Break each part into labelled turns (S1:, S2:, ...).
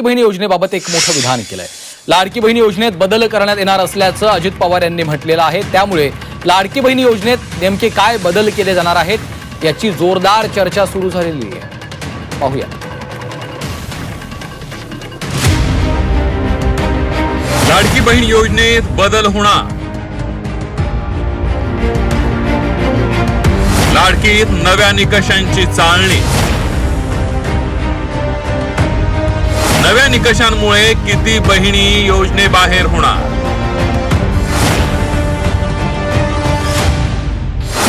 S1: लाडकी बहिणी योजनेबाबत एक मोठं विधान केलंय. लाडकी बहीण योजनेत बदल करण्यात येणार असल्याचं अजित पवार यांनी म्हटलेलं आहे. त्यामुळे लाडकी बहिणी योजनेत नेमके काय बदल केले जाणार आहेत याची जोरदार चर्चा सुरू झालेली आहे. पाहूया.
S2: लाडकी बहीण योजनेत बदल होणार. लाडकीत नव्या निकषांची चालणी. निकषांमुळे किती बहिणी योजनेबाहेर होणार?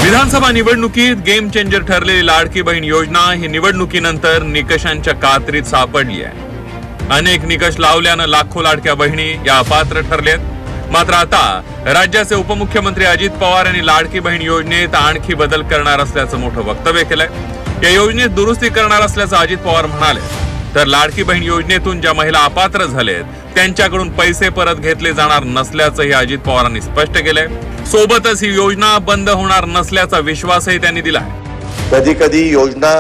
S2: विधानसभा निवडणुकीत गेम चेंजर ठरलेली लाडकी बहीण योजना ही निवडणुकीनंतर निकषांच्या कात्रीत सापडली आहे. अनेक निकष लावल्यानं लाखो लाडक्या बहिणी या अपात्र ठरलेत. मात्र आता राज्याचे उपमुख्यमंत्री अजित पवार यांनी लाडकी बहीण योजनेत आणखी बदल करणार असल्याचं मोठं वक्तव्य केलंय. या योजनेत दुरुस्ती करणार असल्याचं अजित पवार म्हणाले. तर लाडकी बहीण योजनेतून ज्या महिला अपात्र झालेत त्यांच्याकडून पैसे परत घेतले जाणार नसल्याचंही अजित पवारांनी स्पष्ट केलंय. सोबतच ही योजना बंद होणार नसल्याचा विश्वासही त्यांनी दिला
S3: कधी कधी योजना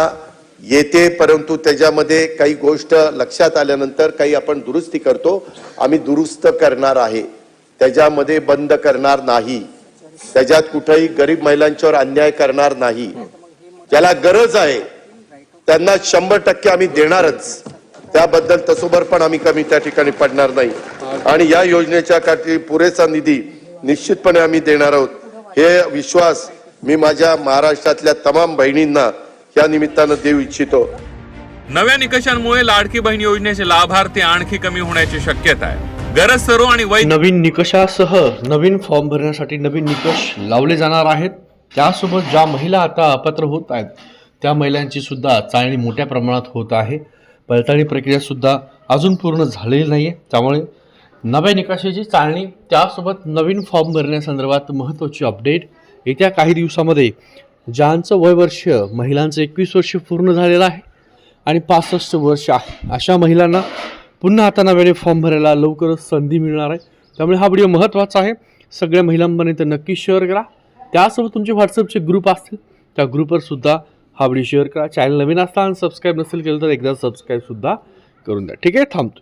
S3: येते परंतु त्याच्यामध्ये काही गोष्ट लक्षात आल्यानंतर काही आपण दुरुस्ती करतो. आम्ही दुरुस्त करणार आहे. त्याच्यामध्ये बंद करणार नाही. त्याच्यात कुठेही गरीब महिलांच्यावर अन्याय करणार नाही. ज्याला गरज आहे त्यांना शंभर टक्के आम्ही देणारच. त्याबद्दल तसोबर पण आम्ही कमी त्या ठिकाणी पडणार नाही. आणि या योजनेच्या काठी पुरेसा निधी निश्चितपणे आम्ही देणार आहोत. हे विश्वास मी माझ्या महाराष्ट्रातल्या तमाम बहिणींना या निमित्तानं देऊ इच्छितो.
S2: नव्या निकषांमुळे लाडकी बहीण योजनेचे लाभार्थी आणखी कमी होण्याची शक्यता आहे. गरज सर्व आणि वैध
S4: नवीन निकषासह नवीन फॉर्म भरण्यासाठी नवीन निकष लावले जाणार आहेत. त्यासोबत ज्या महिला आता अपात्र होत आहेत त्या महिलांची सुद्धा चाळणी मोठ्या प्रमाणात होत आहे. पडताळणी प्रक्रियासुद्धा अजून पूर्ण झालेली नाही आहे त्यामुळे नव्या निकाशाची चाळणी त्यासोबत नवीन फॉर्म भरण्यासंदर्भात महत्त्वाची अपडेट. येत्या काही दिवसामध्ये ज्यांचं वय वर्ष महिलांचं एकवीस वर्ष पूर्ण झालेलं आहे आणि पासष्ट वर्ष आहे अशा महिलांना पुन्हा आता नव्याने फॉर्म भरायला लवकरच संधी मिळणार आहे. त्यामुळे हा व्हिडिओ महत्त्वाचा आहे. सगळ्या महिलांपर्यंत नक्की शेअर करा. त्यासोबत तुमचे व्हॉट्सअपचे ग्रुप असतील त्या ग्रुपवर सुद्धा हा व्हिडिओ शेअर करा. चॅनल नवीन असताना सबस्क्राईब नसेल केलं तर एकदा सबस्क्राईबसुद्धा करून द्या. ठीक आहे? थांबतो